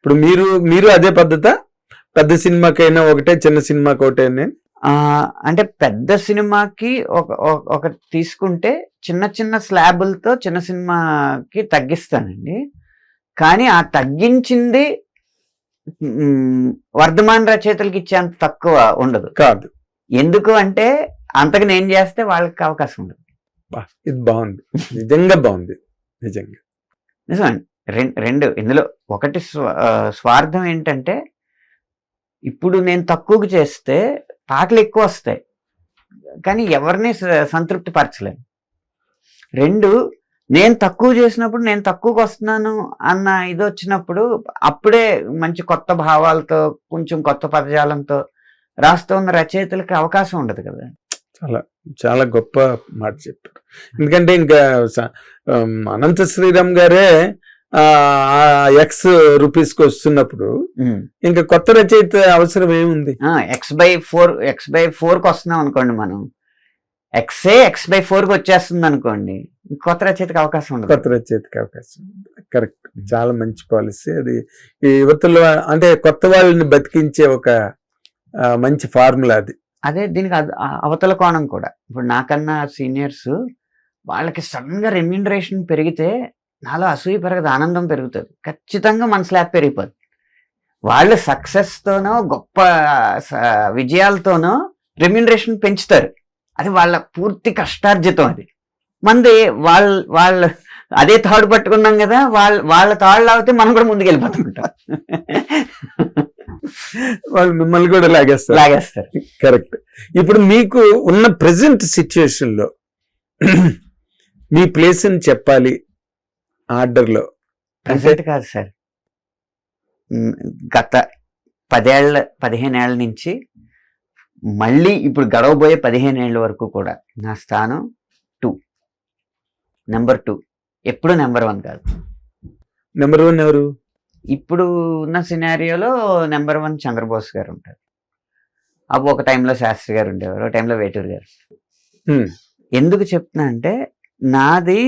ఇప్పుడు మీరు మీరు అదే పద్ధత? పెద్ద సినిమాకైనా ఒకటే చిన్న సినిమాకి ఒకటే ఆ, అంటే పెద్ద సినిమాకి ఒక ఒక- తీసుకుంటే చిన్న చిన్న స్లాబులతో చిన్న సినిమాకి తగ్గిస్తానండి. కానీ ఆ తగ్గించింది వర్ధమాన్ రచయితలకి ఇచ్చేంత తక్కువ ఉండదు. కాదు. ఎందుకు అంటే అంతకు నేను చేస్తే వాళ్ళకి అవకాశం ఉండదు. ఇది బాగుంది. నిజంగా బాగుంది. నిజంగా. నిజమండి. రెండు ఇందులో ఒకటి స్వార్థం ఏంటంటే ఇప్పుడు నేను తక్కువకు చేస్తే పాటలు ఎక్కువ వస్తాయి. కానీ ఎవరిని స- సంతృప్తి పరచలేను రెండు నేను తక్కువ చేసినప్పుడు నేను తక్కువకు వస్తున్నాను అన్న ఇది వచ్చినప్పుడు అప్పుడే మంచి కొత్త భావాలతో కొంచెం కొత్త పదజాలంతో రాస్తూ ఉన్న రచయితలకు అవకాశం ఉండదు కదా. చాలా చాలా గొప్ప మాట చెప్పారు. ఎందుకంటే ఇంకా అనంత శ్రీరామ్ గారే ఎక్స్ రూపీస్కి వస్తున్నప్పుడు ఇంకా కొత్త రచయిత అవసరం ఏముంది? X by four X by ఫోర్కి వస్తున్నాం అనుకోండి మనం. ఎక్సే ఎక్స్ బై ఫోర్కి వచ్చేస్తుంది అనుకోండి. కొత్త రచయితకి అవకాశం ఉండదు. కొత్త రచయితకి అవకాశం కరెక్ట్ చాలా మంచి పాలసీ అది ఈ యువతలో అంటే కొత్త వాళ్ళని బతికించే ఒక మంచి ఫార్ములా అది. అదే దీనికి అవతల కోణం కూడా. ఇప్పుడు నాకన్నా సీనియర్స్ వాళ్ళకి సడన్గా రెమ్యూనరేషన్ పెరిగితే నాలో అసూయ పెరగదు ఆనందం పెరుగుతుంది. ఖచ్చితంగా మన స్లాబ్ పెరిగిపోద్ది వాళ్ళు సక్సెస్ తోనో గొప్ప విజయాలతోనో రెమ్యూనరేషన్ పెంచుతారు. అది వాళ్ళ పూర్తి కష్టార్జితం అది. మంది వాళ్ళ వాళ్ళ అదే తాడు పట్టుకున్నాం కదా వాళ్ళ వాళ్ళ తాళ్ళు లాగితే మనం కూడా ముందుకు వెళ్ళిపోతుంటాం వాళ్ళు మిమ్మల్ని కూడా లాగేస్తారు. లాగేస్తారు. కరెక్ట్ ఇప్పుడు మీకు ఉన్న ప్రెసెంట్ సిచ్యుయేషన్లో మీ ప్లేస్ అని చెప్పాలి ఆర్డర్లో ప్రెసెంట్ కాదు సార్. గత పదిహేను ఏళ్ళ నుంచి మళ్ళీ ఇప్పుడు గడవబోయే పదిహేను ఏళ్ళ వరకు కూడా నా స్థానం టూ. Number two. ఎప్పుడు నెంబర్ వన్ కాదు. నెంబర్ వన్ ఎవరు? ఇప్పుడు ఉన్న సినారియోలో నెంబర్ వన్ చంద్రబోస్ గారు ఉంటారు. అప్పుడు ఒక టైంలో శాస్త్రి గారు ఉండేవారు ఒక టైంలో వేటూరు గారు. ఎందుకు చెప్తున్నా అంటే నాది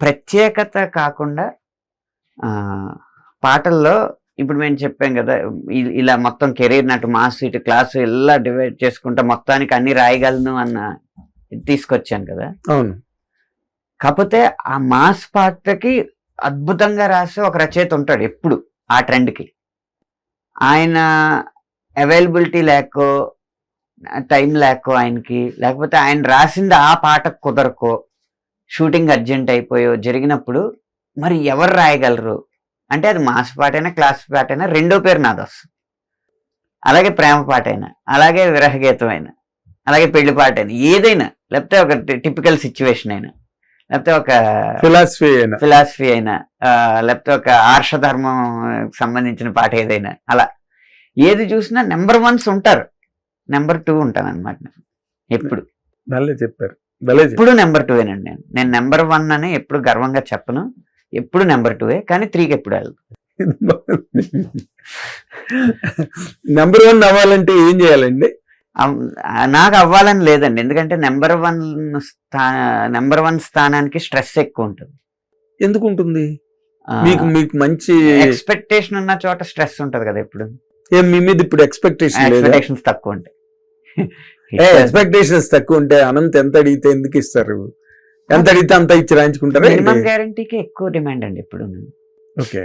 ప్రత్యేకత కాకుండా ఆ, పాటల్లో ఇప్పుడు మేము చెప్పాం కదా ఇలా మొత్తం కెరీర్ నటు మాస్ ఇటు క్లాసు ఇలా డివైడ్ చేసుకుంటా మొత్తానికి అన్ని రాయగలను అన్న తీసుకొచ్చాను కదా. అవును. కాకపోతే ఆ మాస్ పాటకి అద్భుతంగా రాసే ఒక రచయిత ఉంటాడు ఎప్పుడు ఆ ట్రెండ్కి. ఆయన అవైలబిలిటీ లేకో టైం లేకో ఆయనకి లేకపోతే ఆయన రాసింది ఆ పాట కుదరకో షూటింగ్ అర్జెంట్ అయిపోయో జరిగినప్పుడు మరి ఎవరు రాయగలరు? అంటే అది మాస్ పాటైనా క్లాస్ పాటైనా రెండో పేరు నాది వస్తుంది. అలాగే ప్రేమ పాట అయినా అలాగే విరహగీతం అయినా అలాగే పెళ్ళి పాట అయినా ఏదైనా లేకపోతే ఒక టిపికల్ సిచ్యువేషన్ అయినా లేకపోతే ఒక ఫిలాసఫీ అయినా. ఫిలాసఫీ అయినా లేకపోతే ఒక ఆర్షధర్మం సంబంధించిన పాట ఏదైనా అలా. ఏది చూసినా నెంబర్ వన్స్ ఉంటారు. నెంబర్ టూ ఉంటాను అనమాట ఎప్పుడు చెప్పారు. ఎప్పుడు నెంబర్ టూ ఏనండి నేను. నేను నెంబర్ వన్ అని ఎప్పుడు గర్వంగా చెప్పను. ఎప్పుడు నెంబర్ టూవే కానీ త్రీకి ఎప్పుడు వెళ్ళదు నెంబర్ వన్ అవ్వాలంటే ఏం చేయాలండి? నాకు అవ్వాలని లేదండి. ఎందుకంటే నెంబర్ వన్ స్థా నెంబర్ వన్ స్థానానికి స్ట్రెస్ ఎక్కువ ఉంటుంది. ఎందుకు ఉంటుంది? మీకు మీకు మంచి ఎక్స్పెక్టేషన్ ఉన్న చోట స్ట్రెస్ ఉంటది కదా ఏం మీ మీద ఇప్పుడు ఎక్స్పెక్టేషన్ ఎక్స్పెక్టేషన్స్ తక్కువ ఉంటాయి. ఎక్స్పెక్టేషన్స్ తక్కువ ఉంటే అనంత్ ఎంత అడిగితే ఎందుకు ఇస్తారు? ఎంత అడిగితే అంత ఇచ్చి రాయించుకుంటారా మినిమం గ్యారంటీకి ఎక్కువ డిమాండ్ అండి ఇప్పుడు. ఓకే.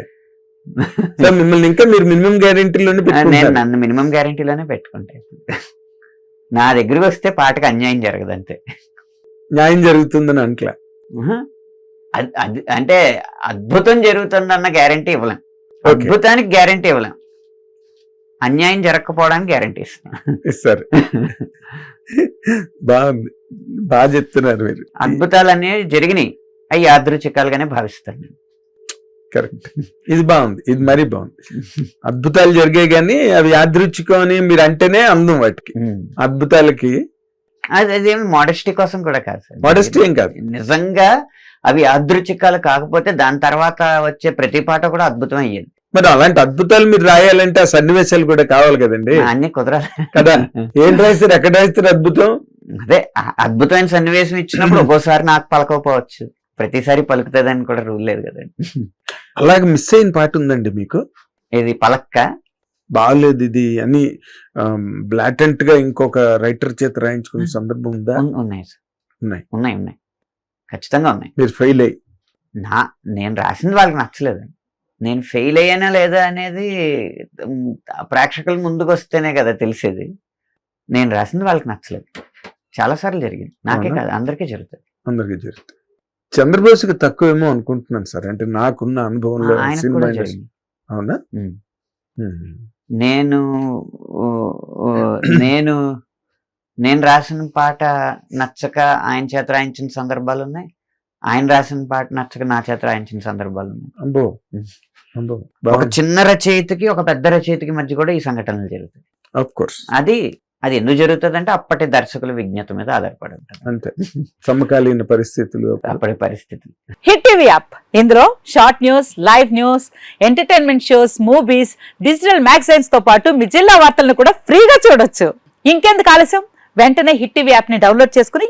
సో మిమ్మల్ని ఇంకా మీరు మినిమం గ్యారెంటీలోనే నేను నన్ను మినిమం గ్యారంటీలోనే పెట్టుకుంటాను నా దగ్గరికి వస్తే పాటకు అన్యాయం జరగదు అంతే. న్యాయం జరుగుతుందని అంట్లా. అంటే అద్భుతం జరుగుతుందన్న గ్యారంటీ ఇవ్వలేం. అద్భుతానికి గ్యారంటీ ఇవ్వలేం. అన్యాయం జరగకపోవడానికి గ్యారంటీ ఇస్తాం ఇస్తారు బాగుంది బాగా చెప్తున్నారు మీరు. అద్భుతాలు అనేవి జరిగినాయి. అవి యాదృచ్ఛికాలుగానే భావిస్తాను నేను. కరెక్ట్ ఇది బాగుంది. ఇది మరీ బాగుంది. అద్భుతాలు జరిగాయి కానీ అవి యాదృచ్ఛికం అని మీరు అంటేనే అందం వాటికి. ఉమ్. అద్భుతాలకి అది అదేమి మోడస్టీ కోసం కూడా కాదు సార్. మోడస్టీ ఏం కాదు. నిజంగా అవి యాదృచ్ఛికాలు కాకపోతే దాని తర్వాత వచ్చే ప్రతి పాట కూడా అద్భుతం అయ్యేది. మరి అలాంటి అద్భుతాలు మీరు రాయాలంటే ఆ సన్నివేశాలు కూడా కావాలి కదండి. అన్ని కుదరాలి. కదా? ఏం రాస్తారు ఎక్కడ రాస్తారు అద్భుతం? అదే అద్భుతమైన సన్నివేశం ఇచ్చినప్పుడు ఒక్కోసారి నాకు పలకపోవచ్చు ప్రతిసారి పలుకుతుందని కూడా రూల్ లేదు కదండి. అలాగే మిస్ అయిన పాట ఉందండి మీకు? ఇది పలక్క? బాగాలేదు ఇది అని బ్లాటెంట్గా ఇంకొక రైటర్ చేత రాయించుకునే. సందర్భం ఉందా? ఉన్- ఉన్నాయి సార్. ఉన్నాయి. ఉన్నాయి ఉన్నాయి. ఖచ్చితంగా ఉన్నాయి. మీరు ఫెయిల్ అయ్యి. నా నేను రాసింది వాళ్ళకి నచ్చలేదు నేను ఫెయిల్ అయ్యానా లేదా అనేది ప్రేక్షకుల ముందుకు వస్తేనే కదా తెలిసేది. నేను రాసింది వాళ్ళకి నచ్చలేదు. చాలా సార్లు జరిగింది. నాకే? కాదు అందరికీ జరుగుతుంది. అందరికీ జరుగుతుంది. చంద్రబోస్కి తక్కువేమో అనుకుంటున్నాను సార్. అంటే నాకున్న అనుభవంలో సినిమా అవునా. నేను నేను నేను రాసిన పాట నచ్చక ఆయన చేత రాయించిన సందర్భాలు ఉన్నాయి. ఆయన రాసిన పాట నచ్చక నా చేత రాయించిన సందర్భాలు అంబో. అంబో ఒక చిన్న రచయితకి ఒక పెద్ద రచయితకి మధ్య కూడా ఈ సంఘటనలు జరుగుతాయి. ఆఫ్ కోర్స్ అది అది ఎందుకు జరుగుతుంది అంటే అప్పటి దర్శకుల విజ్ఞత మీద ఆధారపడి ఉంటుంది అంతే. సమకాలీన పరిస్థితులు. అప్పటి పరిస్థితులు. Hit TV app. ఇందులో short news live news entertainment shows movies digital మ్యాగజైన్స్తో పాటు మీ జిల్లా వార్తలను కూడా ఫ్రీగా చూడొచ్చు. ఇంకెందుకు ఆలస్యం? వెంటనే హిట్ టీవీ యాప్ని డౌన్లోడ్ చేసుకుని